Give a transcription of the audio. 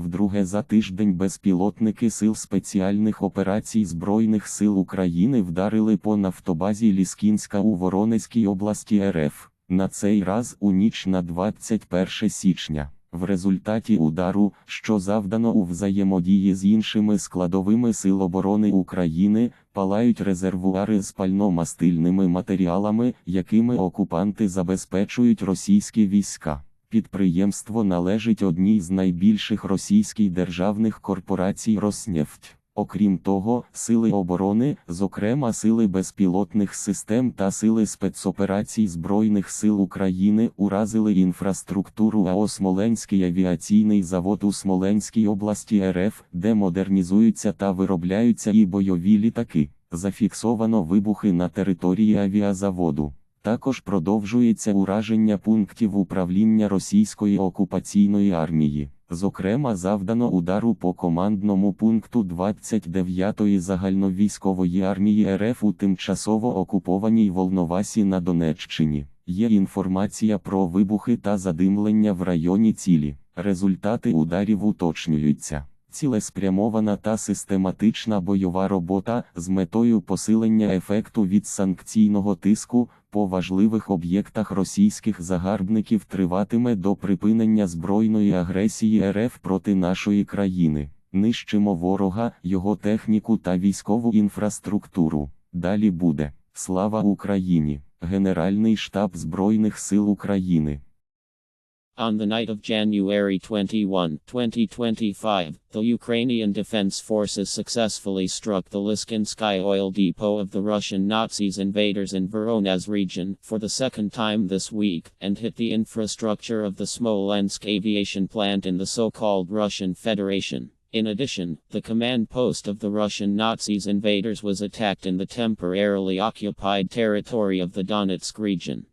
Вдруге за тиждень безпілотники Сил спеціальних операцій Збройних сил України вдарили по нафтобазі Ліскінська у Воронезькій області РФ. На цей раз у ніч на 21 січня. В результаті удару, що завдано у взаємодії з іншими складовими сил оборони України, палають резервуари з пальномастильними матеріалами, якими окупанти забезпечують російські війська. Підприємство належить одній з найбільших російських державних корпорацій Роснефть. Окрім того, сили оборони, зокрема сили безпілотних систем та сили спецоперацій Збройних сил України, уразили інфраструктуру АО Смоленський авіаційний завод у Смоленській області РФ, де модернізуються та виробляються і бойові літаки. Зафіксовано вибухи на території авіазаводу. Також продовжується ураження пунктів управління російської окупаційної армії. Зокрема, завдано удару по командному пункту 29-ї загальновійськової армії РФ у тимчасово окупованій Волновасі на Донеччині. Є інформація про вибухи та задимлення в районі цілі. Результати ударів уточнюються. Цілеспрямована та систематична бойова робота з метою посилення ефекту від санкційного тиску по важливих об'єктах російських загарбників триватиме до припинення збройної агресії РФ проти нашої країни. Нищимо ворога, його техніку та військову інфраструктуру. Далі буде слава Україні! Генеральний штаб Збройних сил України. On the night of January 21, 2025, the Ukrainian Defense Forces successfully struck the Lyskinsky oil depot of the Russian Nazis invaders in Voronezh region for the second time this week and hit the infrastructure of the Smolensk aviation plant in the so-called Russian Federation. In addition, the command post of the Russian Nazis invaders was attacked in the temporarily occupied territory of the Donetsk region.